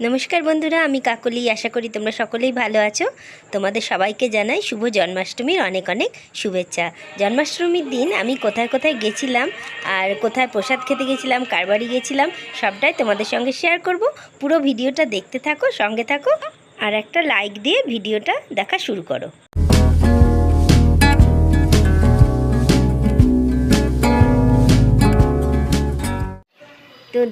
নমস্কার বন্ধুরা, আমি কাকলি। আশা করি তোমরা সকলেই ভালো আছো। তোমাদের সবাইকে জানাই শুভ জন্মাষ্টমীর অনেক অনেক শুভেচ্ছা। জন্মাষ্টমীর দিন আমি কোথায় কোথায় গেছিলাম আর কোথায় প্রসাদ খেতে গেছিলাম, কার বাড়ি গেছিলাম, সবটাই তোমাদের সঙ্গে শেয়ার করব। পুরো ভিডিওটা দেখতে থাকো, সঙ্গে থাকো আর একটা লাইক দিয়ে ভিডিওটা দেখা শুরু করো।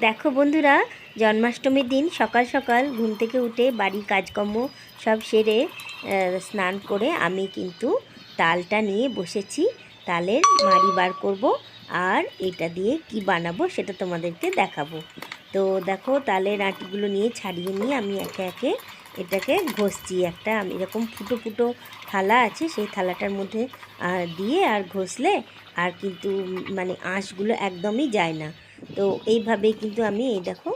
দেখো বন্ধুরা, জন্মাষ্টমীর দিন সকাল সকাল ঘুম থেকে উঠে বাড়ির কাজকর্ম সব সেরে স্নান করে আমি কিন্তু তালটা নিয়ে বসেছি। তালের মাড়ি বার করব আর এটা দিয়ে কি বানাবো সেটা তোমাদেরকে দেখাবো। তো দেখো তালের আটিগুলো নিয়ে ছাড়িয়ে নিয়ে আমি একে একে এটাকে ঘষছি। একটা আমি এরকম ফুটো ফুটো থালা আছে, সেই থালাটার মধ্যে দিয়ে আর ঘষলে আর কিন্তু মানে আঁশগুলো একদমই যায় না। তো এইভাবেই কিন্তু আমি এই দেখো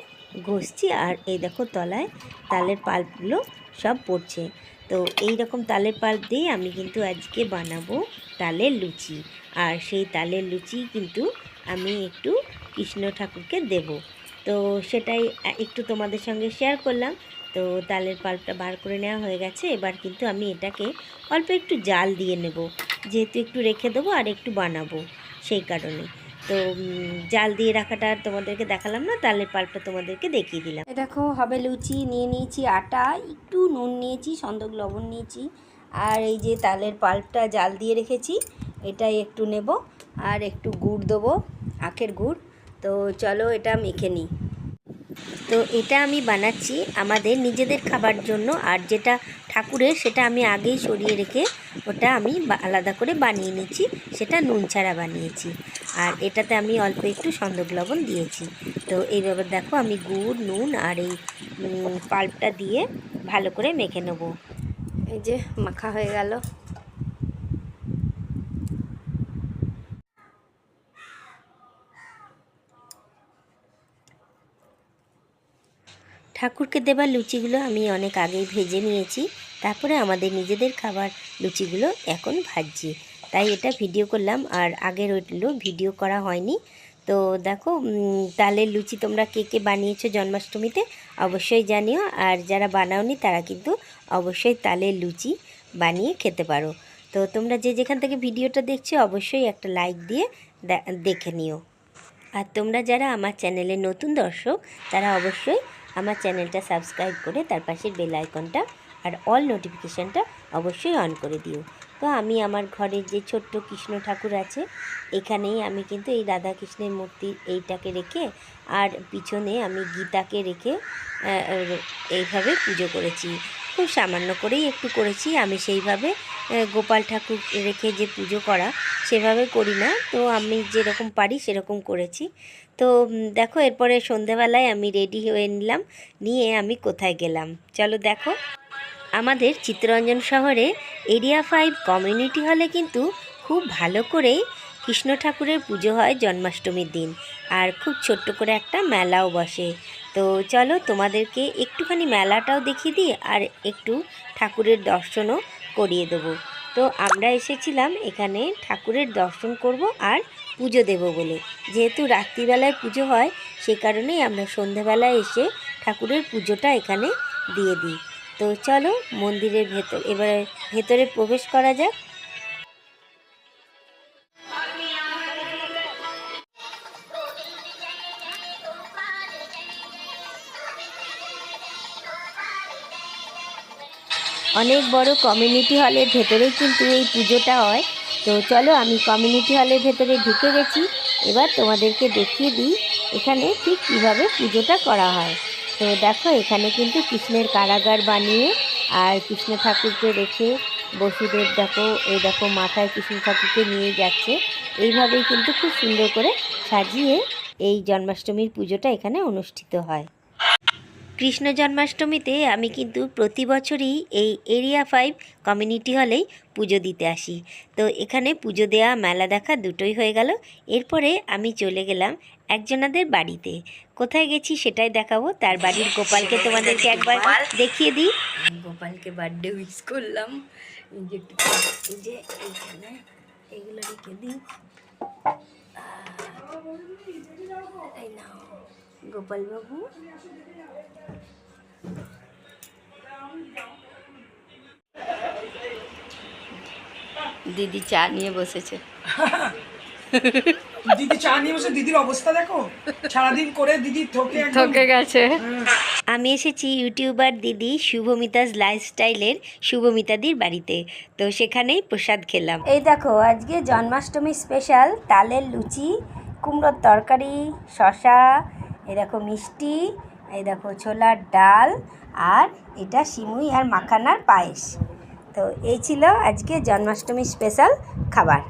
ঘষছি আর এই দেখো তলায় তালের পাল্পগুলো সব পড়ছে। তো এই রকম তালের পাল্প দিয়ে আমি কিন্তু আজকে বানাবো তালের লুচি। আর সেই তালের লুচি কিন্তু আমি একটু কৃষ্ণ ঠাকুরকে দেব। তো সেটাই একটু তোমাদের সঙ্গে শেয়ার করলাম। তো তালের পাল্পটা বার করে নেওয়া হয়ে গেছে। এবার কিন্তু আমি এটাকে অল্প একটু জাল দিয়ে নেব। যেহেতু একটু রেখে দেবো আর একটু বানাবো সেই কারণে। তো জাল দিয়ে রাখাটা তোমাদেরকে দেখালাম না, তালের পাল্পটা তোমাদেরকে দেখিয়ে দিলাম। দেখো, হবে লুচি, নিয়ে নিয়েছি আটা, একটু নুন নিয়েছি, সন্দক লবণ নিয়েছি, আর এই যে তালের পাল্পটা জাল দিয়ে রেখেছি, এটাই একটু নেব, আর একটু গুড় দেবো, আখের গুড়। তো চলো এটা মেখে নিই। তো এটা আমি বানাচ্ছি আমাদের নিজেদের খাবার জন্য, আর যেটা ঠাকুরের সেটা আমি আগেই সরিয়ে রেখে ওটা আমি আলাদা করে বানিয়ে নিচ্ছি, সেটা নুন ছাড়া বানিয়েছি। আর এটাতে আমি অল্প একটু সন্দক লবণ দিয়েছি। তো এইভাবে দেখো আমি গুড় নুন আর এই পাল্পটা দিয়ে ভালো করে মেখে নেব। এই যে মাখা হয়ে গেল। ঠাকুরকে দেবার লুচিগুলো আমি অনেক আগেই ভেজে নিয়েছি। তারপরে আমাদের নিজেদের খাবার লুচিগুলো এখন ভাজছি। তাই এটা ভিডিও করলাম, আর আগের ওইগুলো ভিডিও করা হয়নি। তো দেখো তালের লুচি তোমরা কে কে বানিয়েছো জন্মাষ্টমীতে অবশ্যই জানিও, আর যারা বানাওনি তারা কিন্তু অবশ্যই তালের লুচি বানিয়ে খেতে পারো। তো তোমরা যে যেখান থেকে ভিডিওটা দেখছ অবশ্যই একটা লাইক দিয়ে দেখে নিও। আর তোমরা যারা আমার চ্যানেলের নতুন দর্শক, তারা অবশ্যই আমার চ্যানেলটা সাবস্ক্রাইব করে তার পাশের বেল আইকনটা আর অল নোটিফিকেশানটা অবশ্যই অন করে দিও। তো আমি আমার ঘরের যে ছোট্ট কৃষ্ণ ঠাকুর আছে, এখানেই আমি কিন্তু এই রাধা কৃষ্ণের মূর্তি এইটাকে রেখে আর পিছনে আমি গীতাকে রেখে এইভাবে পুজো করেছি। খুব সামান্য করেই একটু করেছি। আমি সেইভাবে গোপাল ঠাকুর রেখে যে পুজো করা সেভাবে করি না। তো আমি যেরকম পারি সেরকম করেছি। তো দেখো এরপরে সন্ধেবেলায় আমি রেডি হয়ে নিলাম। নিয়ে আমি কোথায় গেলাম? চলো দেখো। আমাদের চিত্তরঞ্জন শহরে এরিয়া ফাইভ কমিউনিটি হলে কিন্তু খুব ভালো করেই কৃষ্ণ ঠাকুরের পুজো হয় জন্মাষ্টমীর দিন। আর খুব ছোট্ট করে একটা মেলাও বসে। তো চলো তোমাদেরকে একটুখানি মেলাটাও দেখিয়ে দিই আর একটু ঠাকুরের দর্শনও করিয়ে দেবো। তো আমরা এসেছিলাম এখানে ঠাকুরের দর্শন করব আর পুজো দেব বলে। যেহেতু রাত্রিবেলায় পুজো হয়, সে কারণেই আমরা সন্ধেবেলায় এসে ঠাকুরের পুজোটা এখানে দিয়ে দিই। তো চলো মন্দিরের ভেতর, এবারে ভেতরে প্রবেশ করা যাক। অনেক বড় কমিউনিটি হলের ভেতরেই কিন্তু এই পুজোটা হয়। তো চলো আমি কমিউনিটি হলের ভেতরে ঢুকে গেছি। এবার তোমাদেরকে দেখিয়ে দিই এখানে ঠিক কীভাবে পুজোটা করা হয়। তো দেখো, এখানে কিন্তু কৃষ্ণের কারাগার বানিয়ে আর কৃষ্ণ ঠাকুরকে রেখে বসুদেব দেখো, এই দেখো মাথায় কৃষ্ণ ঠাকুরকে নিয়ে যাচ্ছে। এইভাবেই কিন্তু খুব সুন্দর করে সাজিয়ে এই জন্মাষ্টমীর পুজোটা এখানে অনুষ্ঠিত হয়। কৃষ্ণ জন্মাষ্টমীতে আমি কিন্তু প্রতি বছরই এই এরিয়া ফাইভ কমিউনিটি হলেই পুজো দিতে আসি। তো এখানে পুজো দেওয়া মেলা দেখা দুটোই হয়ে গেল। এরপরে আমি চলে গেলাম একজনাদের বাড়িতে। কোথায় গেছি সেটাই দেখাবো। তার বাড়ির গোপালকে তোমাদেরকে একবার দেখিয়ে দিই। গোপালকে বার্থডে উইশ করলাম। এগুলো রেখে দিই। গোপালবাবু দিদি চা নিয়ে বসেছে। দিদি চা নিয়ে বসে দিদির অবস্থা দেখো। সারাদিন করে দিদি ঠকে ঠকে গেছে। হ্যাঁ। আমি এসেছি ইউটিউবার দিদি শুভমিতাস লাইফস্টাইলের শুভমিতাদির বাড়িতে। তো সেখানেই প্রসাদ খেলাম। এই দেখো আজকে জন্মাষ্টমী স্পেশাল তালের লুচি কুমড়োর তরকারি শশা এই দেখো মিষ্টি, এই দেখো ছোলার ডাল, আর এটা সিমুই আর মাখানার পায়েস। তো এই ছিল আজকে জন্মাষ্টমী স্পেশাল খাবার।